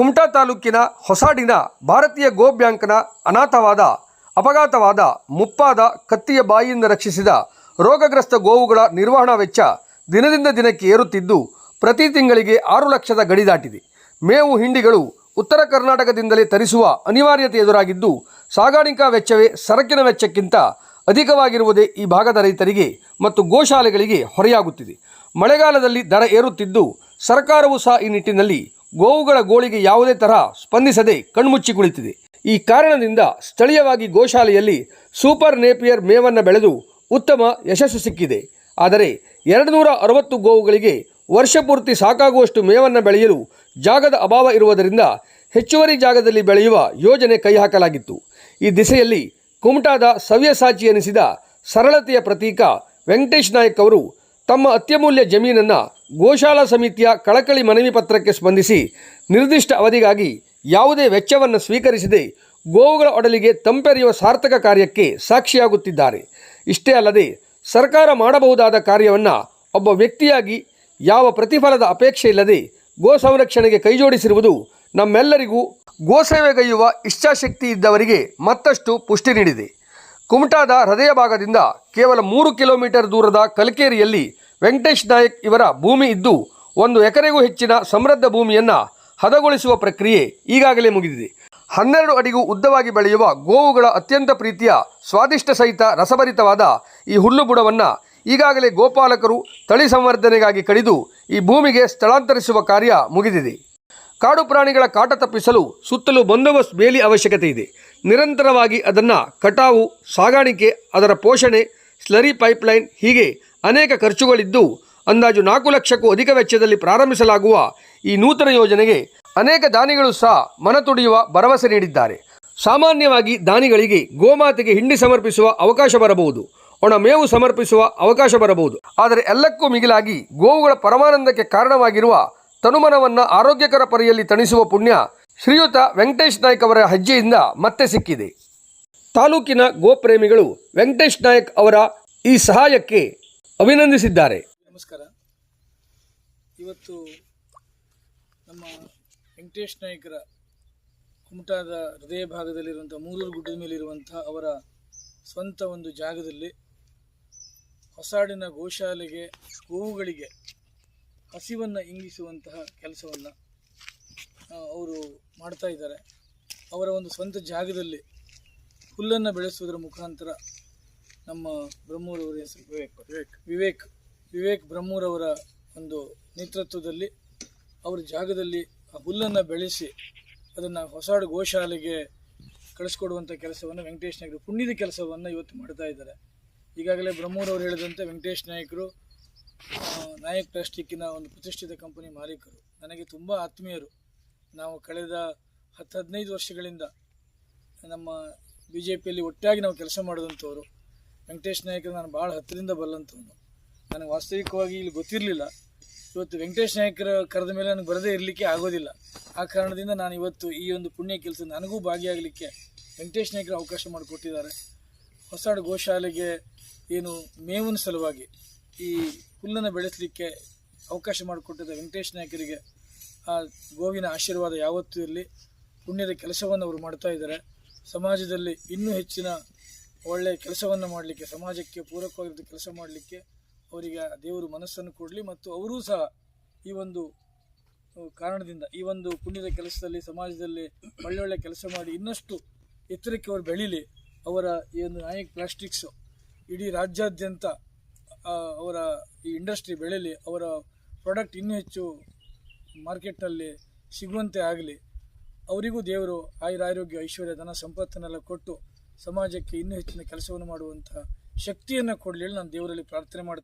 ಕುಮಟಾ ತಾಲೂಕಿನ ಹೊಸಾಡಿನ ಭಾರತೀಯ ಗೋ ಬ್ಯಾಂಕ್ನ ಅನಾಥವಾದ, ಅಪಘಾತವಾದ, ಮುಪ್ಪಾದ ಕತ್ತಿಯ ಬಾಯಿಯಿಂದ ರಕ್ಷಿಸಿದ ರೋಗಗ್ರಸ್ತ ಗೋವುಗಳ ನಿರ್ವಹಣಾ ವೆಚ್ಚ ದಿನದಿಂದ ದಿನಕ್ಕೆ ಏರುತ್ತಿದ್ದು, ಪ್ರತಿ ತಿಂಗಳಿಗೆ ಆರು ಲಕ್ಷದ ಗಡಿ ದಾಟಿದೆ. ಮೇವು ಹಿಂಡಿಗಳು ಉತ್ತರ ಕರ್ನಾಟಕದಿಂದಲೇ ತರಿಸುವ ಅನಿವಾರ್ಯತೆ ಎದುರಾಗಿದ್ದು, ಸಾಗಾಣಿಕಾ ವೆಚ್ಚವೇ ಸರಕಿನ ವೆಚ್ಚಕ್ಕಿಂತ ಅಧಿಕವಾಗಿರುವುದೇ ಈ ಭಾಗದ ರೈತರಿಗೆ ಮತ್ತು ಗೋಶಾಲೆಗಳಿಗೆ ಹೊರೆಯಾಗುತ್ತಿದೆ. ಮಳೆಗಾಲದಲ್ಲಿ ದರ ಏರುತ್ತಿದ್ದು, ಸರ್ಕಾರವು ಸಹ ಈ ನಿಟ್ಟಿನಲ್ಲಿ ಗೋವುಗಳ ಗೋಳಿಗೆ ಯಾವುದೇ ತರಹ ಸ್ಪಂದಿಸದೆ ಕಣ್ಮುಚ್ಚಿ ಕುಳಿತಿದೆ. ಈ ಕಾರಣದಿಂದ ಸ್ಥಳೀಯವಾಗಿ ಗೋಶಾಲೆಯಲ್ಲಿ ಸೂಪರ್ ನೇಪಿಯರ್ ಮೇವನ್ನು ಬೆಳೆದು ಉತ್ತಮ ಯಶಸ್ಸು ಸಿಕ್ಕಿದೆ. ಆದರೆ ಎರಡು ನೂರ ಅರವತ್ತು ಗೋವುಗಳಿಗೆ ವರ್ಷಪೂರ್ತಿ ಸಾಕಾಗುವಷ್ಟು ಮೇವನ್ನು ಬೆಳೆಯಲು ಜಾಗದ ಅಭಾವ ಇರುವುದರಿಂದ ಹೆಚ್ಚುವರಿ ಜಾಗದಲ್ಲಿ ಬೆಳೆಯುವ ಯೋಜನೆ ಕೈಹಾಕಲಾಗಿತ್ತು ಈ ದಿಸೆಯಲ್ಲಿ ಕುಮಟಾದ ಸವ್ಯಸಾಚಿ ಎನಿಸಿದ ಸರಳತೆಯ ಪ್ರತೀಕ ವೆಂಕಟೇಶ್ ನಾಯಕ್ ಅವರು ತಮ್ಮ ಅತ್ಯಮೂಲ್ಯ ಜಮೀನನ್ನು ಗೋಶಾಲಾ ಸಮಿತಿಯ ಕಳಕಳಿ ಮನವಿ ಪತ್ರಕ್ಕೆ ಸ್ಪಂದಿಸಿ ನಿರ್ದಿಷ್ಟ ಅವಧಿಗಾಗಿ ಯಾವುದೇ ವೆಚ್ಚವನ್ನು ಸ್ವೀಕರಿಸದೆ ಗೋವುಗಳ ಒಡಲಿಗೆ ತಂಪೆರೆಯುವ ಸಾರ್ಥಕ ಕಾರ್ಯಕ್ಕೆ ಸಾಕ್ಷಿಯಾಗುತ್ತಿದ್ದಾರೆ. ಇಷ್ಟೇ ಅಲ್ಲದೆ ಸರ್ಕಾರ ಮಾಡಬಹುದಾದ ಕಾರ್ಯವನ್ನು ಒಬ್ಬ ವ್ಯಕ್ತಿಯಾಗಿ ಯಾವ ಪ್ರತಿಫಲದ ಅಪೇಕ್ಷೆ ಇಲ್ಲದೆ ಗೋ ಸಂರಕ್ಷಣೆಗೆ ಕೈಜೋಡಿಸಿರುವುದು ನಮ್ಮೆಲ್ಲರಿಗೂ ಗೋಸೇವೆಗೈಯುವ ಇಚ್ಛಾಶಕ್ತಿ ಇದ್ದವರಿಗೆ ಮತ್ತಷ್ಟು ಪುಷ್ಟಿ ನೀಡಿದೆ. ಕುಮಟಾದ ಹೃದಯ ಭಾಗದಿಂದ ಕೇವಲ ಮೂರು ಕಿಲೋಮೀಟರ್ ದೂರದ ಕಲ್ಕೇರಿಯಲ್ಲಿ ವೆಂಕಟೇಶ್ ನಾಯಕ್ ಇವರ ಭೂಮಿ ಇದ್ದು ಒಂದು ಎಕರೆಗೂ ಹೆಚ್ಚಿನ ಸಮೃದ್ಧ ಭೂಮಿಯನ್ನು ಹದಗೊಳಿಸುವ ಪ್ರಕ್ರಿಯೆ ಈಗಾಗಲೇ ಮುಗಿದಿದೆ. ಹನ್ನೆರಡು ಅಡಿಗೂ ಉದ್ದವಾಗಿ ಬೆಳೆಯುವ ಗೋವುಗಳ ಅತ್ಯಂತ ಪ್ರೀತಿಯ, ಸ್ವಾದಿಷ್ಟ ಸಹಿತ ರಸಭರಿತವಾದ ಈ ಹುಲ್ಲು ಬುಡವನ್ನು ಈಗಾಗಲೇ ಗೋಪಾಲಕರು ತಳಿ ಸಂವರ್ಧನೆಗಾಗಿ ಕಡಿದು ಈ ಭೂಮಿಗೆ ಸ್ಥಳಾಂತರಿಸುವ ಕಾರ್ಯ ಮುಗಿದಿದೆ. ಕಾಡು ಪ್ರಾಣಿಗಳ ಕಾಟ ತಪ್ಪಿಸಲು ಸುತ್ತಲೂ ಬಂದೋಬಸ್ತ್ ಬೇಲಿ ಅವಶ್ಯಕತೆ ಇದೆ. ನಿರಂತರವಾಗಿ ಅದನ್ನು ಕಟಾವು, ಸಾಗಾಣಿಕೆ, ಅದರ ಪೋಷಣೆ, ಸ್ಲರಿ ಪೈಪ್ಲೈನ್ ಹೀಗೆ ಅನೇಕ ಖರ್ಚುಗಳಿದ್ದು ಅಂದಾಜು ನಾಲ್ಕು ಲಕ್ಷಕ್ಕೂ ಅಧಿಕ ವೆಚ್ಚದಲ್ಲಿ ಪ್ರಾರಂಭಿಸಲಾಗುವ ಈ ನೂತನ ಯೋಜನೆಗೆ ಅನೇಕ ದಾನಿಗಳು ಸಹ ಮನತುಡಿಯುವ ಭರವಸೆ ನೀಡಿದ್ದಾರೆ. ಸಾಮಾನ್ಯವಾಗಿ ದಾನಿಗಳಿಗೆ ಗೋಮಾತೆಗೆ ಹಿಂಡಿ ಸಮರ್ಪಿಸುವ ಅವಕಾಶ ಬರಬಹುದು, ಒಣ ಮೇವು ಸಮರ್ಪಿಸುವ ಅವಕಾಶ ಬರಬಹುದು. ಆದರೆ ಎಲ್ಲಕ್ಕೂ ಮಿಗಿಲಾಗಿ ಗೋವುಗಳ ಪರಮಾನಂದಕ್ಕೆ ಕಾರಣವಾಗಿರುವ ತನುಮನವನ್ನು ಆರೋಗ್ಯಕರ ಪರಿಯಲ್ಲಿ ತಣಿಸುವ ಪುಣ್ಯ ಶ್ರೀಯುತ ವೆಂಕಟೇಶ್ ನಾಯ್ಕ್ ಅವರ ಹೆಜ್ಜೆಯಿಂದ ಮತ್ತೆ ಸಿಕ್ಕಿದೆ. ತಾಲೂಕಿನ ಗೋಪ್ರೇಮಿಗಳು ವೆಂಕಟೇಶ್ ನಾಯಕ್ ಅವರ ಈ ಸಹಾಯಕ್ಕೆ ಅಭಿನಂದಿಸಿದ್ದಾರೆ. ನಮಸ್ಕಾರ. ಇವತ್ತು ನಮ್ಮ ವೆಂಕಟೇಶ್ ನಾಯಕರ ಕುಮಟಾದ ಹೃದಯ ಭಾಗದಲ್ಲಿರುವಂಥ ಮೂರೂರು ಗುಡ್ಡದ ಮೇಲಿರುವಂಥ ಅವರ ಸ್ವಂತ ಒಂದು ಜಾಗದಲ್ಲಿ ಹೊಸಾಡಿನ ಗೋಶಾಲೆಗೆ ಗೋವುಗಳಿಗೆ ಹಸಿವನ್ನು ಇಂಗಿಸುವಂತಹ ಕೆಲಸವನ್ನು ಅವರು ಮಾಡ್ತಾ ಇದ್ದಾರೆ. ಅವರ ಒಂದು ಸ್ವಂತ ಜಾಗದಲ್ಲಿ ಹುಲ್ಲನ್ನು ಬೆಳೆಸುವುದರ ಮುಖಾಂತರ ನಮ್ಮ ಬ್ರಹ್ಮೂರವರ ಹೆಸರು ವಿವೇಕ್. ವಿವೇಕ್. ವಿವೇಕ್ ವಿವೇಕ್ ಬ್ರಹ್ಮೂರವರ ಒಂದು ನೇತೃತ್ವದಲ್ಲಿ ಅವರ ಜಾಗದಲ್ಲಿ ಆ ಹುಲ್ಲನ್ನು ಬೆಳೆಸಿ ಅದನ್ನು ಹೊಸಾಡು ಗೋಶಾಲೆಗೆ ಕಳಿಸ್ಕೊಡುವಂಥ ಕೆಲಸವನ್ನು ವೆಂಕಟೇಶ್ ನಾಯಕರು ಪುಣ್ಯದ ಕೆಲಸವನ್ನು ಇವತ್ತು ಮಾಡ್ತಾ ಇದ್ದಾರೆ. ಈಗಾಗಲೇ ಬ್ರಹ್ಮೂರವರು ಹೇಳಿದಂತೆ ವೆಂಕಟೇಶ್ ನಾಯಕರು ನಾಯಕ್ ಪ್ಲಾಸ್ಟಿಕ್ಕಿನ ಒಂದು ಪ್ರತಿಷ್ಠಿತ ಕಂಪನಿ ಮಾಲೀಕರು. ನನಗೆ ತುಂಬ ಆತ್ಮೀಯರು. ನಾವು ಕಳೆದ ಹತ್ತು ಹದಿನೈದು ವರ್ಷಗಳಿಂದ ನಮ್ಮ ಬಿ ಜೆ ಪಿಯಲ್ಲಿ ಒಟ್ಟಾಗಿ ನಾವು ಕೆಲಸ ಮಾಡಿದಂಥವ್ರು. ವೆಂಕಟೇಶ್ ನಾಯಕರು ನಾನು ಭಾಳ ಹತ್ತಿರದಿಂದ ಬಲ್ಲಂಥವನು ನನಗೆ ವಾಸ್ತವಿಕವಾಗಿ ಇಲ್ಲಿ ಗೊತ್ತಿರಲಿಲ್ಲ. ಇವತ್ತು ವೆಂಕಟೇಶ್ ನಾಯಕರ ಕರೆದ ಮೇಲೆ ನನಗೆ ಬರದೇ ಇರಲಿಕ್ಕೆ ಆಗೋದಿಲ್ಲ. ಆ ಕಾರಣದಿಂದ ನಾನು ಇವತ್ತು ಈ ಒಂದು ಪುಣ್ಯ ಕೆಲಸ ನನಗೂ ಭಾಗಿಯಾಗಲಿಕ್ಕೆ ವೆಂಕಟೇಶ್ ನಾಯಕರು ಅವಕಾಶ ಮಾಡಿಕೊಟ್ಟಿದ್ದಾರೆ. ಹೊಸಾಡು ಗೋಶಾಲೆಗೆ ಏನು ಮೇವಿನ ಸಲುವಾಗಿ ಈ ಹುಲ್ಲನ್ನು ಬೆಳೆಸಲಿಕ್ಕೆ ಅವಕಾಶ ಮಾಡಿಕೊಟ್ಟಿದ್ದ ವೆಂಕಟೇಶ್ ನಾಯಕರಿಗೆ ಆ ಗೋವಿನ ಆಶೀರ್ವಾದ ಯಾವತ್ತೂ ಇರಲಿ. ಪುಣ್ಯದ ಕೆಲಸವನ್ನು ಅವರು ಮಾಡ್ತಾ ಇದ್ದಾರೆ. ಸಮಾಜದಲ್ಲಿ ಇನ್ನೂ ಹೆಚ್ಚಿನ ಒಳ್ಳೆಯ ಕೆಲಸವನ್ನು ಮಾಡಲಿಕ್ಕೆ, ಸಮಾಜಕ್ಕೆ ಪೂರಕವಾಗಿದ್ದ ಕೆಲಸ ಮಾಡಲಿಕ್ಕೆ ಅವರಿಗೆ ದೇವರು ಮನಸ್ಸನ್ನು ಕೊಡಲಿ ಮತ್ತು ಅವರೂ ಸಹ ಈ ಒಂದು ಕಾರಣದಿಂದ ಈ ಒಂದು ಪುಣ್ಯದ ಕೆಲಸದಲ್ಲಿ, ಸಮಾಜದಲ್ಲಿ ಒಳ್ಳೊಳ್ಳೆ ಕೆಲಸ ಮಾಡಿ ಇನ್ನಷ್ಟು ಎತ್ತರಕ್ಕೆ ಅವರು ಬೆಳೀಲಿ. ಅವರ ಈ ಒಂದು ನಾಯಕ್ ಪ್ಲಾಸ್ಟಿಕ್ಸು ಇಡೀ ರಾಜ್ಯಾದ್ಯಂತ ಅವರ ಈ ಇಂಡಸ್ಟ್ರಿ ಬೆಳೀಲಿ. ಅವರ ಪ್ರಾಡಕ್ಟ್ ಇನ್ನೂ ಹೆಚ್ಚು ಮಾರ್ಕೆಟ್ನಲ್ಲಿ ಸಿಗುವಂತೆ ಆಗಲಿ. ಅವರಿಗೂ ದೇವರು ಆಯುರಾರೋಗ್ಯ, ಐಶ್ವರ್ಯ, ಧನ, ಸಂಪತ್ತನ್ನೆಲ್ಲ ಕೊಟ್ಟು ಸಮಾಜಕ್ಕೆ ಇನ್ನೂ ಹೆಚ್ಚಿನ ಕೆಲಸವನ್ನು ಮಾಡುವಂತಹ ಶಕ್ತಿಯನ್ನು ಕೊಡಲಿ ನಾನು ದೇವರಲ್ಲಿ ಪ್ರಾರ್ಥನೆ ಮಾಡ್ತೇನೆ.